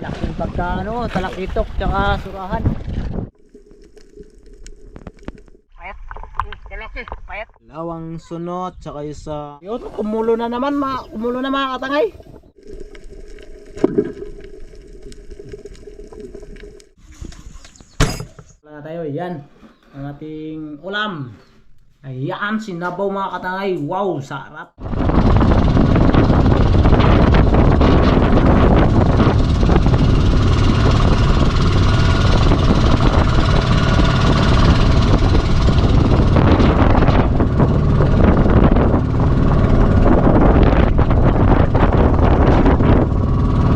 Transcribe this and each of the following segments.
Laking pagka ano, talakitok tsaka surahan. Payat. Kalaki, payat. Lawang sunot, tsaka yung sa... Yun, kumulo na naman, ma kumulo na mga katangay. Wala na tayo, yan. Ang ating ulam. Ayan, sinabaw mga katangay. Wow, sarap.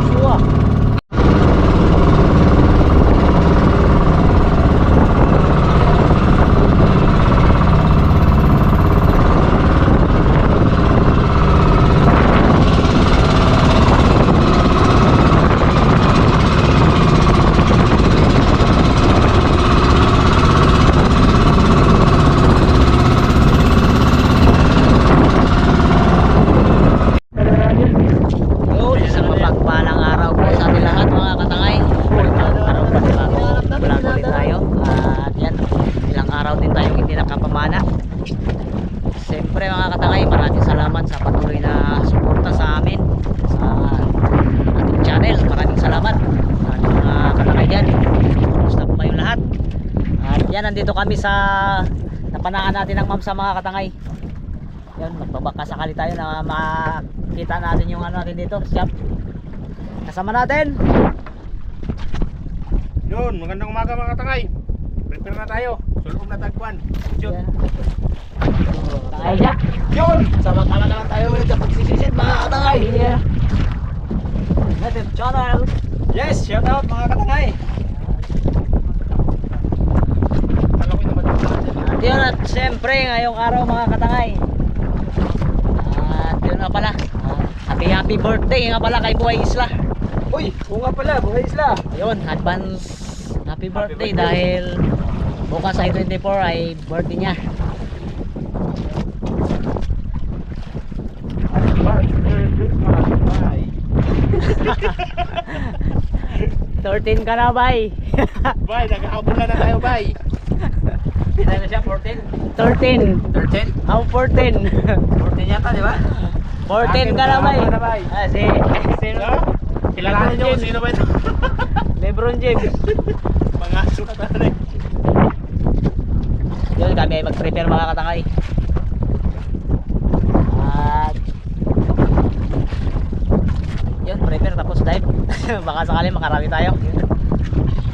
Suwa. Yun, isang mapagpalang araw po sa ating lahat mga katangay. Araw pa sa vlog ulit tayo. At yan, ilang araw din tayong hindi nakapamana. Siyempre mga katangay, maraming salamat sa patuloy na suporta sa amin sa ating channel. Maraming salamat sa ating mga katangay dyan. Gusto po kayong lahat. At yan, nandito kami sa napanaan natin ng ma'am sa mga katangay. Yan, magbabaka sakali tayo na makita natin yung ano natin dito, shop. Kasama natin. Yun, magandang umaga mga tangay. Prepare na tayo. Sulong na tagpuan. Yun. Yan. Tangay siya. Yun! Sama ka na lang tayo ulit sa pagsisisid mga katangay. Yeah. Native channel. Yes, shout out mga katangay. Alam ko naman At yun at siyempre ngayong araw mga katangay. At yun nga pala. Happy happy birthday nga pala kay Buhay Isla. Uy, oo nga pala, buhay isla. Ayun, advance happy birthday dahil bukas ay 24 ay birthday niya. 13 ka na, bay. Bye, nag-aabol na tayo, bye. Ilan na siya, 14? 13. 13? How 14? 14 yata, di ba? 14 ka na, bay. Ah, si, sino? Kilalanin niyo kung sino ba ito? Lebron James. Mga sukat na rin. Yun, kami ay mag-prepare mga katangay. At yun, prepare tapos dive. Baka sakali makarami tayo.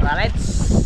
Tara, let's!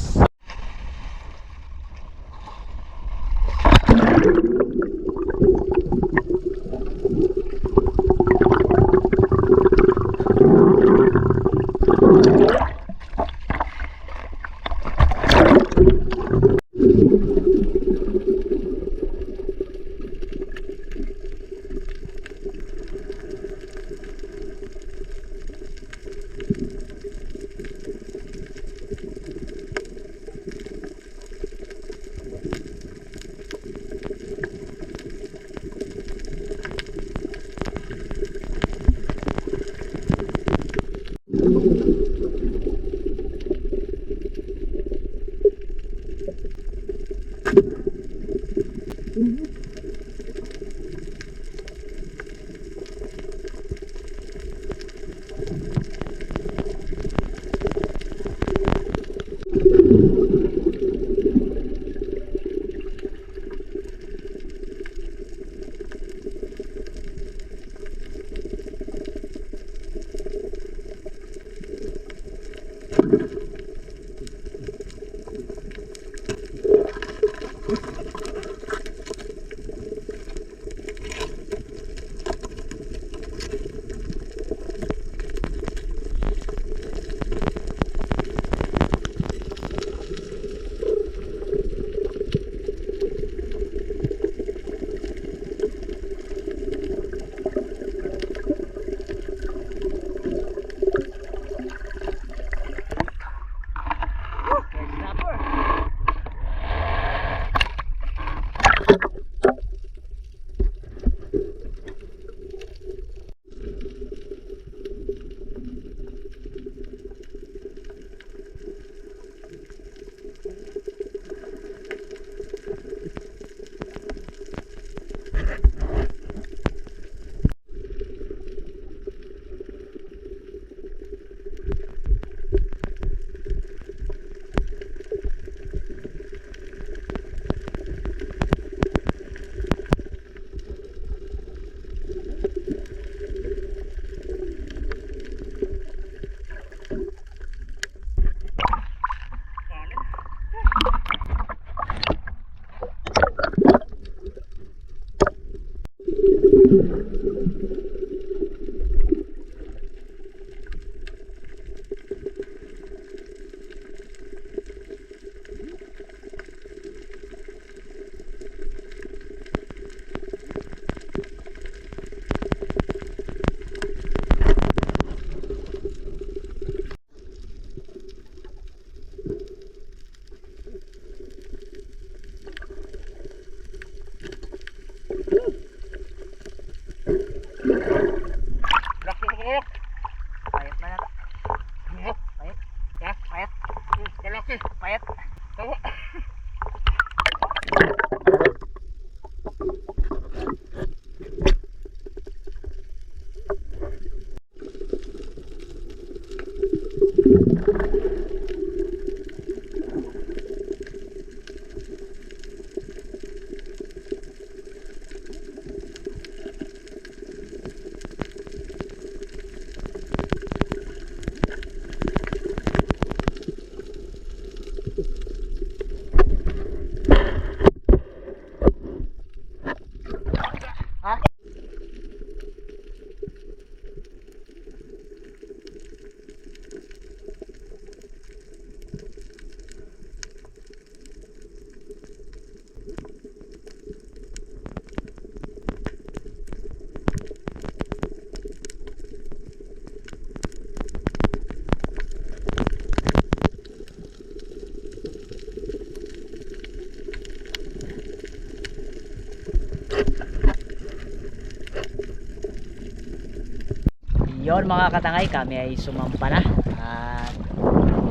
Yon mga katangay, kami ay sumampa na. At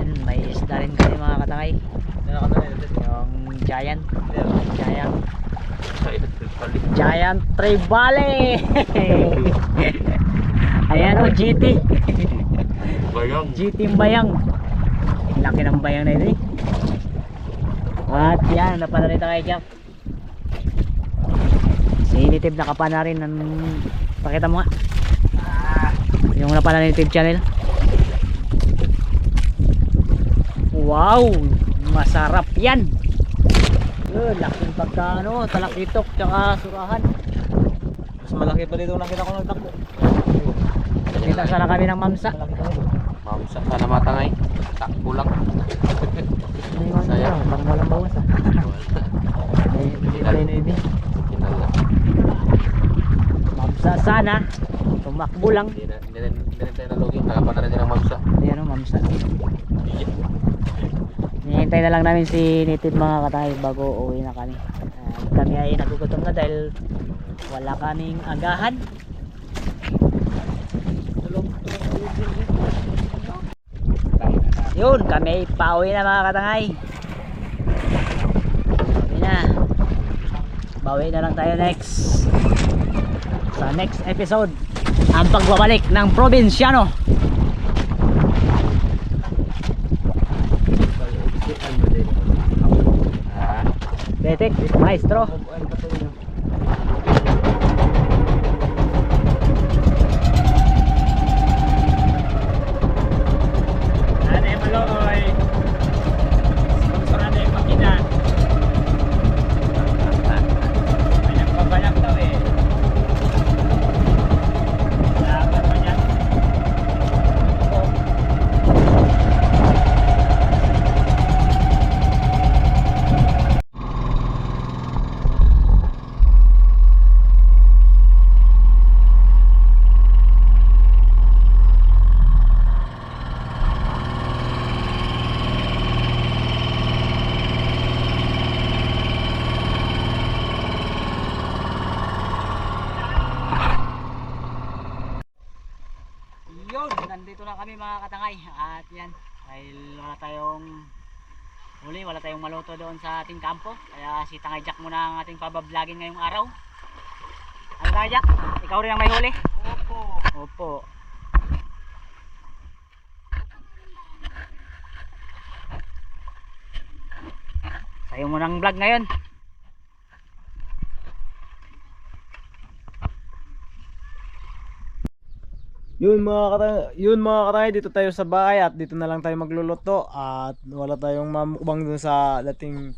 yun, may isda rin kami mga katangay. Yung giant. Giant. Giant Trevally! Ayan o, GT. Bayang. GT Bayang. Ang Laki ng bayang na ito eh. At yan, napanarita kay Jack. Sinitib na kapa na rin ng... Pakita mo nga. Yung napala ng YouTube channel. Wow! Masarap yan! Yun, laking pagka ano, talakitok tsaka surahan. Mas malaki pa dito nakita ko nagtakbo. Kita sana kami ng mamsa. Mamsa sana matangay. Takbo lang. Sayang. bang walang bawas ah. May na. Kinala. Mamsa sana. Tumakbo lang. Hindi na, hindi na, hindi na tayo nalugi. Nakapan na rin ang mamsa. Ayan o, mamsa. Hinihintay na lang namin si Native mga katay bago uwi na kami. At kami ay nagugutom na dahil wala kaming agahan. Yun, kami ay pauwi na mga katangay. Pauwi na. Bawi na lang tayo next. Sa next episode. Ang pagbabalik ng probinsyano. Betek, maestro. Ane maloy. Sponsor ane makina. May nagpabalak daw eh. Salamat pa niyan. Yun, nandito na kami mga katangay. At yan, dahil wala tayong huli, wala tayong maluto doon sa ating kampo. Kaya si Tangay Jack muna ang ating pabablogin ngayong araw. Ano Tangay Jack? Ikaw rin ang may huli? Opo. Opo. Sa'yo mo ng vlog ngayon. Yun mga katay, yun mga katay, dito tayo sa bahay at dito na lang tayo magluluto at wala tayong mamukbang dun sa dating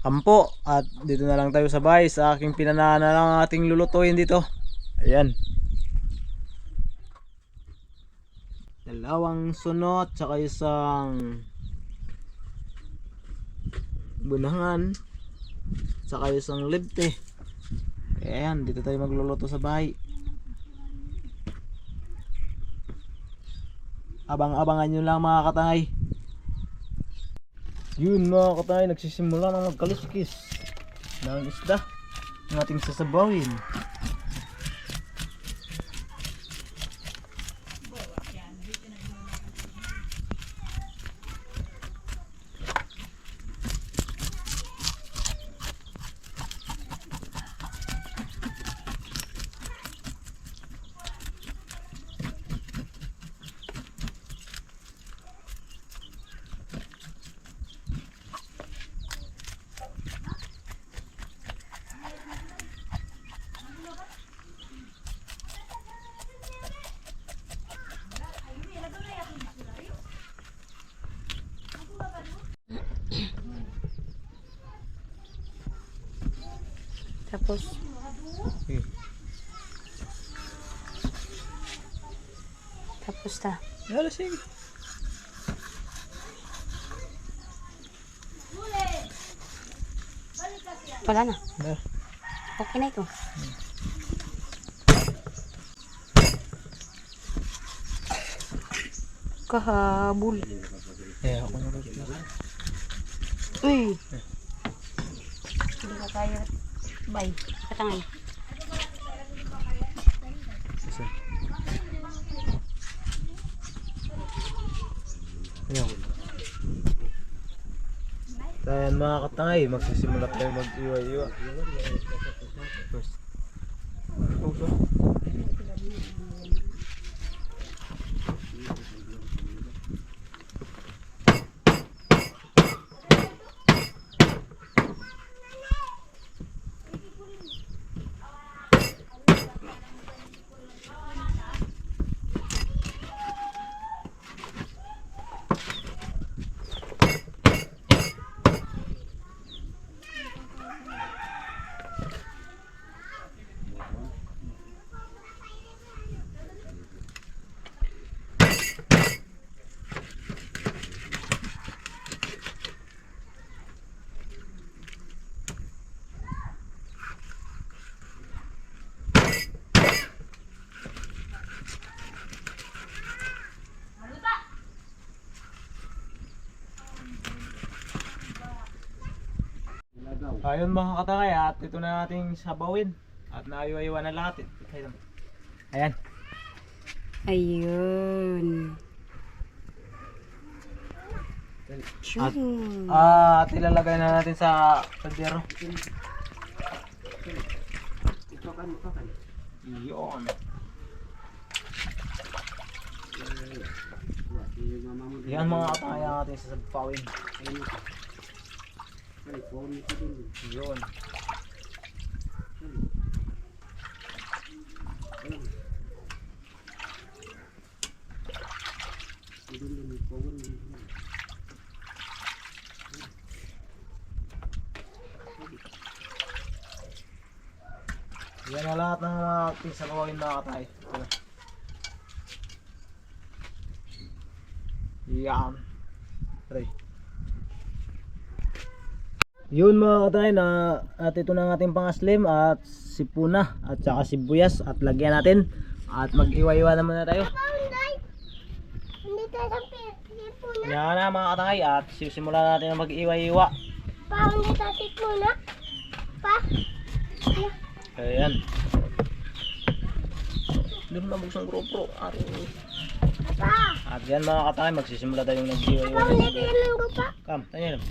kampo at dito na lang tayo sa bahay sa aking pinanahan na lang ang ating lulutuin dito. Ayan. Dalawang sunot, tsaka isang bunangan, tsaka isang libte. Ayan, dito tayo magluluto sa bahay. Abang-abangan nyo lang mga katangay. Yun mga katangay, nagsisimula ng magkaliskis ng isda ng ating sasabawin. Tapos, Hmm. tapos ta. Yala, sige. Wala na. Na. Okay na ito. Kahabol. Eh, ako na rin. Uy! Hindi ka kaya. Bye. Katangay. Isa. Ayan. Ayan mga katangay, magsisimula tayo mag-iwa-iwa. Ayun mga katangay at ito na nating sabawin. At naiwa-iwa na lahat. Ayun. Ayan. Ayun. At, Chun. at ilalagay na natin sa kaldero. Yun. Yan mga katangay ang ating sasabawin. Yun. Yan na lahat ng mga pisagawin na katay. Yan. Try. Yun mga katay na at ito na ang ating pangaslim at sipuna at saka sibuyas at lagyan natin at mag-iwa-iwa naman na tayo. Yan na mga katay at sisimulan natin na mag-iwa-iwa. Pa, hindi tayo sipuna. Pa, Ayan. Doon na buksang GoPro. Pa. At yan mga katay magsisimula tayong nag-iwa-iwa. Pa, hindi tayo. Kam, tanya lang.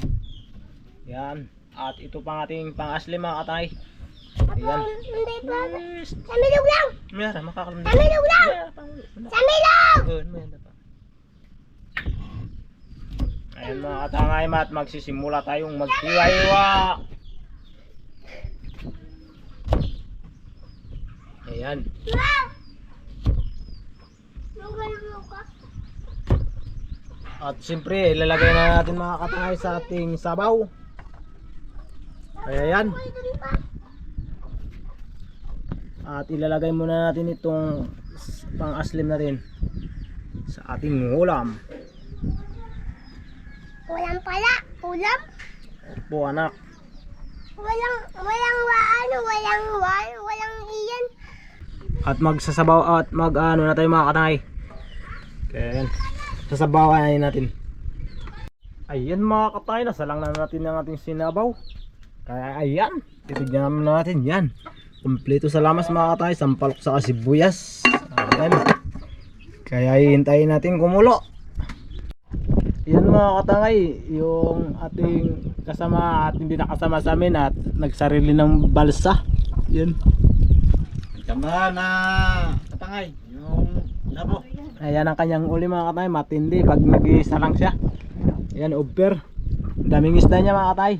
Yan. At ito pang ating pang-asli mga katay. Ayan. Sa milog lang. Mayara, makakalam Sa milog lang. Sa milog. Ayan mga katangay mat, magsisimula tayong maghiwa-hiwa. Ayan. At siyempre, ilalagay na natin mga katangay sa ating sabaw. Kaya yan. At ilalagay muna natin itong pang-aslim natin sa ating ulam. Walang pala. Ulam. Po anak. Walang, walang waano, walang wal, walang iyan. At magsasabaw at mag ano na tayo mga katangay. Kaya yan. Sasabawan natin. Ayan mga katangay, nasalang na natin ang ating sinabaw. Kaya ayan, titignan naman natin yan. Kompleto sa lamas mga katangay, sampalok sa kasibuyas. Ayan. Kaya hihintayin natin kumulo. Yan mga katangay, yung ating kasama at hindi nakasama sa amin at nagsarili ng balsa. Yan. Tama na katangay. Yung labo. Ayan ang kanyang uli mga katay, matindi pag nag-iisa lang siya. Ayan, over. Daming isda niya mga katay.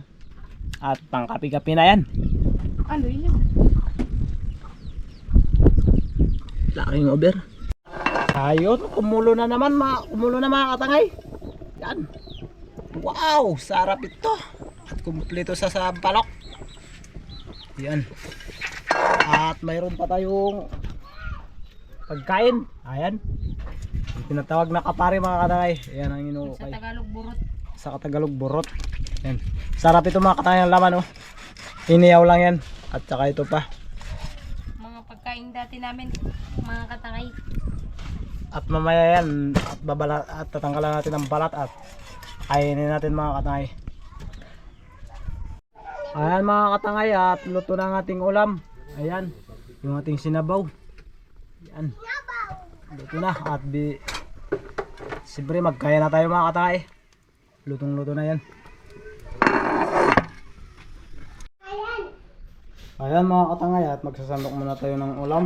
At pangkapi-kapi na yan. Ano yun? Laking over. Ayun, kumulo na naman mga, kumulo na mga katangay. Yan. Wow, sarap ito. At kumpleto sa sampalok. Yan. At mayroon pa tayong pagkain. Ayan. Yung tinatawag na kapari mga katangay. Ayan ang Sa inuukay. Tagalog burot. sa Katagalog burot. Yan. Sarap ito mga katangay ng laman oh. Iniyaw lang yan. At saka ito pa. Mga pagkain dati namin. Mga katangay. At mamaya yan at babala at tatanggalan natin ang balat at kainin natin mga katangay. Ayan mga katangay at luto na ang ating ulam. Ayan. Yung ating sinabaw. Yan. Luto na at bi Siyempre magkaya na tayo mga katangay. Lutong luto na yan. Ayan mga katangay at magsasandok muna tayo ng ulam.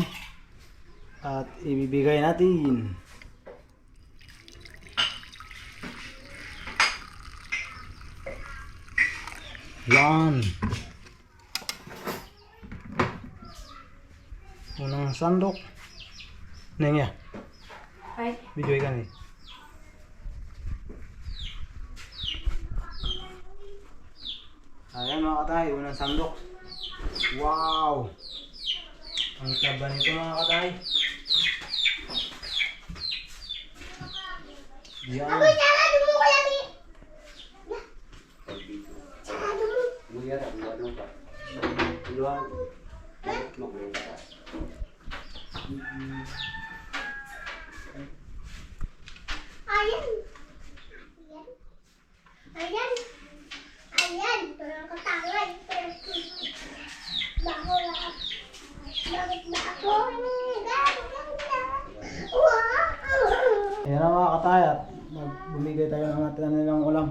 At ibibigay natin. Yan. Unang sandok. Nengya, Ay, video ka ni. Ayan mga katay, unang sandok. Wow! Ang taba nito mga katay. Yan. Sarado mo ko lagi. Sarado mo. Ayan. Ayan. Ayan. Ayan na mga katay at mag- bumigay tayo ng ating nilang ulam.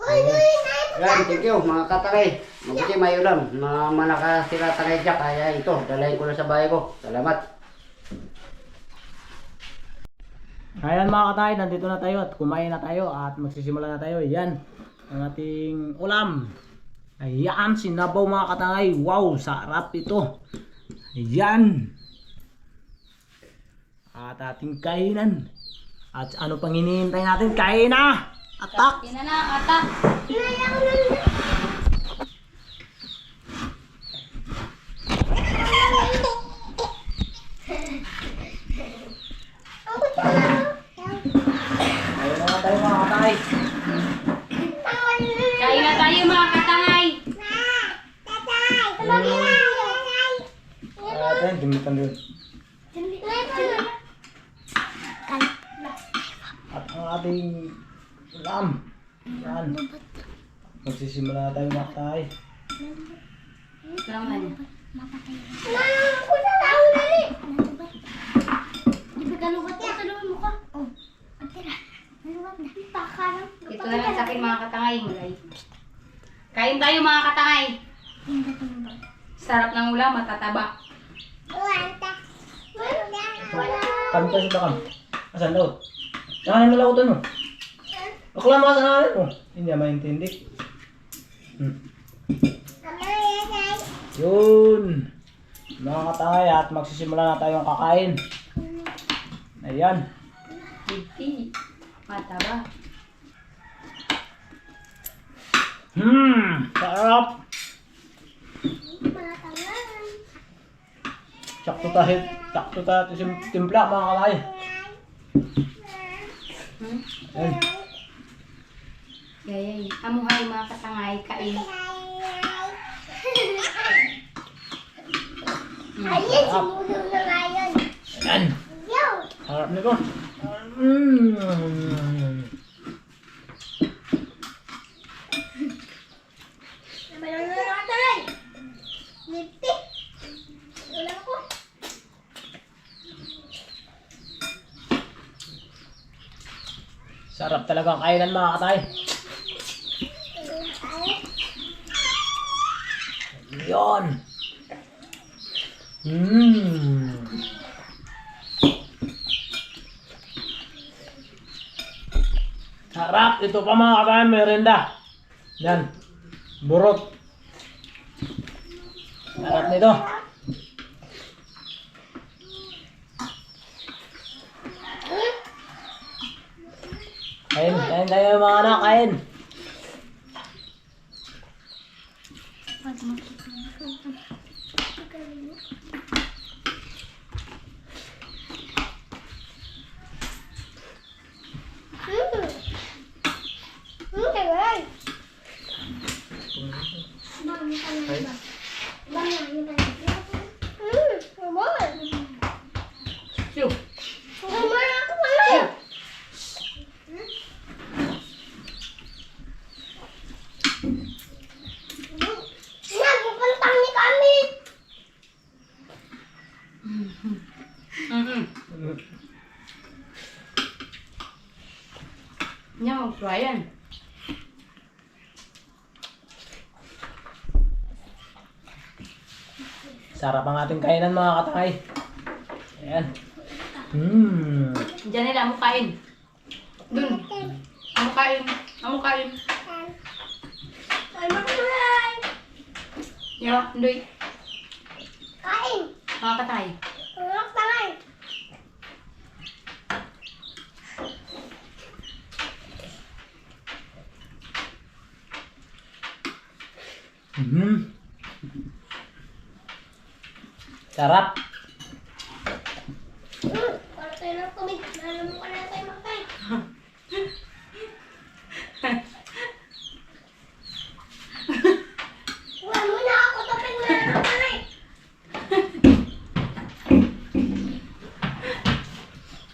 Hoy, hoy, nay! Yan, thank you mga katakay. Mabuti may ulam na malakas sila takay Jack. Kaya ito, dalayin ko na sa bahay ko. Salamat. Ayan mga katay, nandito na tayo at kumain na tayo at magsisimula na tayo. Yan, ang ating ulam. Ayan, sinabaw mga katangay. Wow, sarap ito. Ayan. At ating kainan. At ano pang hinihintay natin? Kain na! Atak! yun na na, atak na nga tayo mga katangay. Kain na tayo mga katangay. Dumitan doon. At ang ating ulam. Yan. Magsisimula na tayo mga katangay. Laman. Ito na lang sa akin mga katangay. Mulay. Kain tayo mga katangay. Sarap ng ulam, matataba. Kami tayo sa takam. Asan daw? Saan na lautan mo? Bakla mo sa namin mo. Hindi niya maintindi. Hmm. Yun. Mga katangay at magsisimula na tayong kakain. Ayan. Hindi. Mataba. Hmm. Sarap. Sakto tayo, sakto tayo sim timpla mga kalay. Hmm? Ayan. Yay, amuhay mga katangay, kain. Ayun, sumulong na nga yun. Ayan. Yo! Harap nito. Mm. Naman na nga tayo. Nipti. Wala ko. Sarap talaga ang kainan mga katay. Yun. Mm. Sarap. Ito pa mga katay, merenda. Yan. Burot. Sarap nito. Kain, kain tayo mga anak, kain. Hmm. Hmm, tagal. Mami, Niya, mag-try yan. Sarap ang ating kainan mga katay. Ayan. Hmm. Diyan nila, amo kain. Dun. Amo kain. Amo kain. Ay, makulay. Yo, ndoy. Kain. Mga katay. Hmm. Sarap. Hmm, para tayo ng na tayo makakain. Huwag mo na ako na kamay.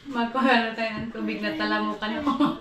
Magkuha na tayo ng tubig na talamukan mo.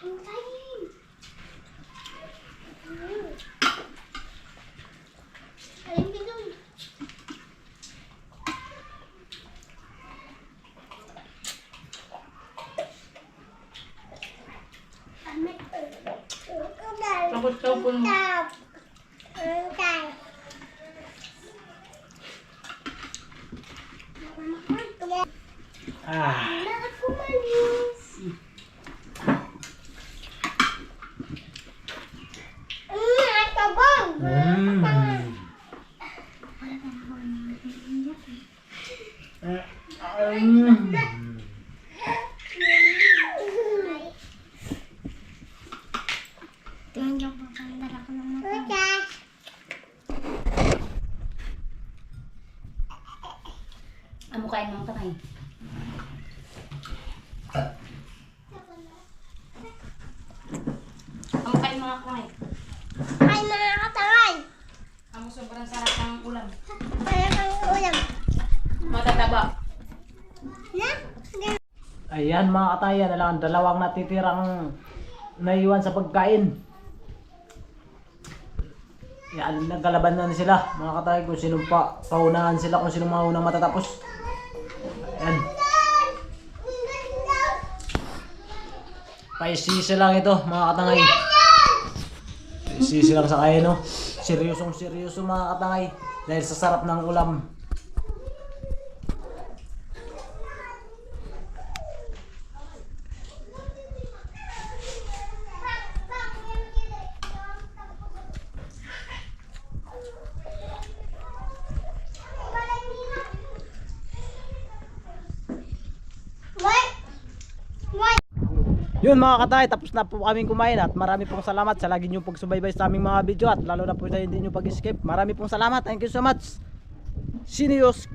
Tapos kain mga katangay. Amo kain mga katangay. Ay, mga katangay. Amo sobrang sarap ng ulam. Kaya kang ulam. Matataba. Na? Ayan mga kataya na lang ang dalawang natitirang naiwan sa pagkain. Yan, nagkalaban na sila mga katay kung sinong pa, paunahan sila kung sinong maunang matatapos. Paisisi lang ito mga katangay. Paisisi lang sa kaya no. Seryosong seryoso mga katangay dahil sa sarap ng ulam. Yun mga katay, tapos na po kaming kumain at marami pong salamat sa lagi niyong pagsubaybay sa aming mga video at lalo na po sa hindi niyo pag-skip. Marami pong salamat. Thank you so much. Sinios